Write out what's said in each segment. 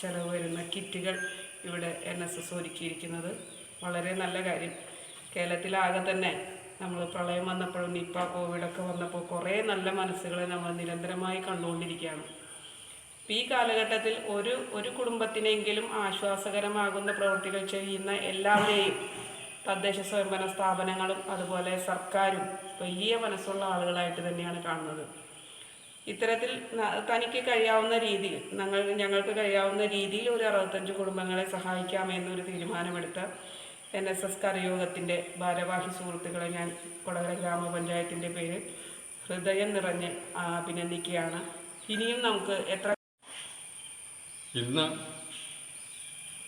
ചെലവ് വരുന്ന കിറ്റുകൾ ഇവിടെ എൻ എസ് എസ് ഒരുക്കിയിരിക്കുന്നത്. വളരെ നല്ല കാര്യം. കേരളത്തിലാകെ തന്നെ നമ്മൾ പ്രളയം വന്നപ്പോഴും നിപ്പ കോവിഡൊക്കെ വന്നപ്പോൾ കുറേ നല്ല മനസ്സുകളെ നമ്മൾ നിരന്തരമായി കണ്ടുകൊണ്ടിരിക്കുകയാണ്. ഈ കാലഘട്ടത്തിൽ ഒരു ഒരു കുടുംബത്തിനെങ്കിലും ആശ്വാസകരമാകുന്ന പ്രവൃത്തികൾ ചെയ്യുന്ന എല്ലാവരെയും തദ്ദേശ സ്വയംഭരണ സ്ഥാപനങ്ങളും അതുപോലെ സർക്കാരും വലിയ മനസ്സുള്ള ആളുകളായിട്ട് തന്നെയാണ് കാണുന്നത്. ഇത്തരത്തിൽ തനിക്ക് കഴിയാവുന്ന രീതിയിൽ ഞങ്ങൾ ഞങ്ങൾക്ക് കഴിയാവുന്ന രീതിയിൽ ഒരു അറുപത്തഞ്ച് കുടുംബങ്ങളെ സഹായിക്കാമെന്നൊരു തീരുമാനമെടുത്ത എൻ എസ് എസ് കരയോഗത്തിന്റെ ഭാരവാഹി സുഹൃത്തുക്കളെ ഞാൻ കൊടകര ഗ്രാമപഞ്ചായത്തിന്റെ പേര് ഹൃദയം നിറഞ്ഞ് അഭിനന്ദിക്കുകയാണ്. ഇനിയും നമുക്ക് എത്ര ഇന്ന്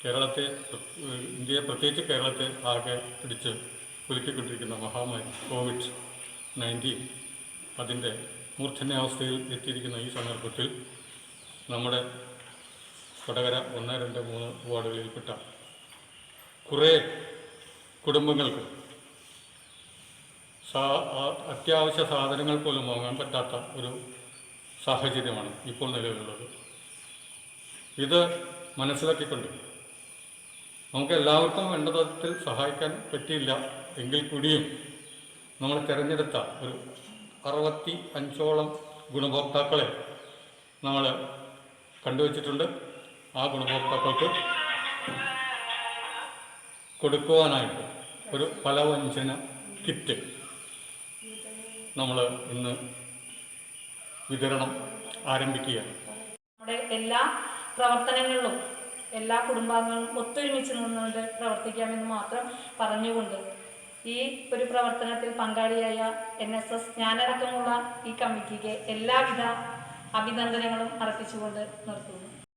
കേരളത്തെ ഇന്ത്യയെ പ്രത്യേകിച്ച് കേരളത്തെ ആകെ പിടിച്ച് കുലുക്കിക്കൊണ്ടിരിക്കുന്ന മഹാമാരി കോവിഡ് നയന്റീൻ അതിന്റെ മൂർധന്യാവസ്ഥയിൽ എത്തിയിരിക്കുന്ന ഈ സന്ദർഭത്തിൽ നമ്മുടെ കൊടകര ഒന്ന് രണ്ട് മൂന്ന് വാർഡുകളിൽപ്പെട്ട കുറേ കുടുംബങ്ങൾക്ക് സാ അത്യാവശ്യ സാധനങ്ങൾ പോലും വാങ്ങാൻ പറ്റാത്ത ഒരു സാഹചര്യമാണ് ഇപ്പോൾ നിലവിലുള്ളത്. ഇത് മനസ്സിലാക്കിക്കൊണ്ട് നമുക്ക് എല്ലാവർക്കും വേണ്ട തരത്തിൽ സഹായിക്കാൻ പറ്റിയില്ല എങ്കിൽ കൂടിയും നമ്മൾ തിരഞ്ഞെടുത്ത ഒരു അറുപത്തി അഞ്ചോളം ഗുണഭോക്താക്കളെ നമ്മൾ കണ്ടുവച്ചിട്ടുണ്ട്. ആ ഗുണഭോക്താക്കൾക്ക് കൊടുക്കുവാനായിട്ട് ഒരു ഫലവഞ്ചന കിറ്റ് നമ്മൾ ഇന്ന് വിതരണം ആരംഭിക്കുകയാണ്. നമ്മുടെ എല്ലാ പ്രവർത്തനങ്ങളിലും എല്ലാ കുടുംബാംഗങ്ങളും ഒത്തൊരുമിച്ച് നിന്നുകൊണ്ട് പ്രവർത്തിക്കാമെന്ന് മാത്രം പറഞ്ഞുകൊണ്ട് ഈ ഒരു പ്രവർത്തനത്തിൽ പങ്കാളിയായ എൻ എസ് എസ് ഞാനടക്കമുള്ള ഈ കമ്മിറ്റിക്ക് എല്ലാവിധ അഭിനന്ദനങ്ങളും അർപ്പിച്ചുകൊണ്ട് നിർത്തുന്നു.